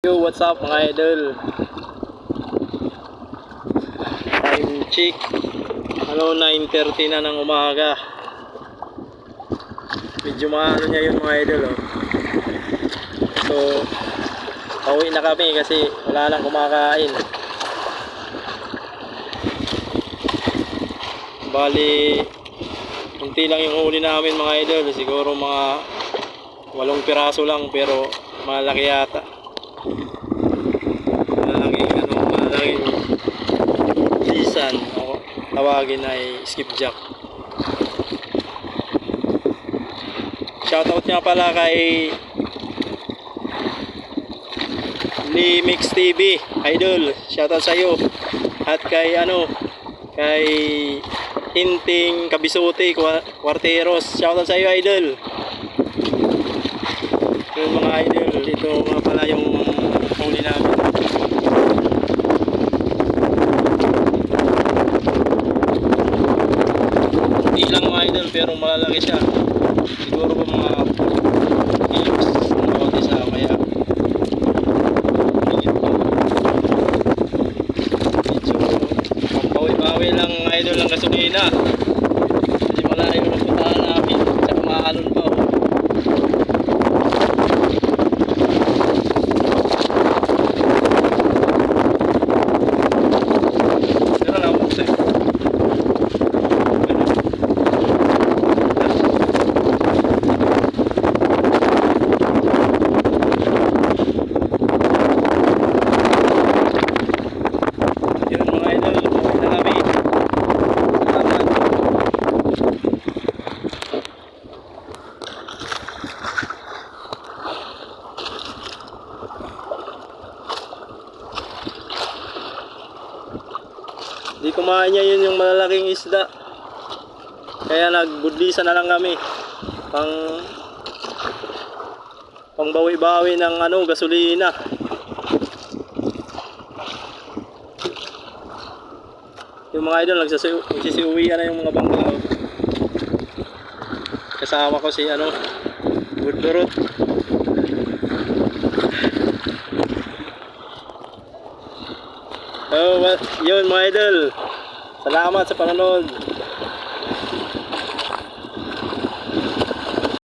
Yo, what's up mga idol? Time check. Ano, 9.30 na ng umaga. Medyo maano niya yun mga idol, oh. So, pauwi na kami kasi wala lang kumakain. Bali, kunti lang yung huli namin mga idol. Siguro mga walong piraso lang pero malaki yata malaking ano, malaking lisan o tawagin ay skipjack. Shoutout nga pala kay Limix TV, idol. Shoutout sa iyo. At kay ano, kay Hinting Kabisuti Quarteros. Shoutout sa iyo, idol. Yung mga idol, ito nga pala yung huli namin. Hindi lang mga idol pero malalaki siya. Siguro pa mga kilos ng bawat isa kaya. Medyo pampawi-pawi lang mga idol ng gasolina. Hindi malayo ang puntahan namin. Tsaka maalon pa. Oh. Pero na ako sa'yo. Yun mga idol, pauwi na kami. Salamat. Di kumain niya yun yung malalaking isda. Kaya nagbudlisa na lang kami. Pang pang bawi-bawi ng ano, gasolina. Yung mga idol, nagsisiuwian na yung mga bangka. Kasama ko si ano, Woodburot. Oh, well, yun mga idol. Salamat sa panonood.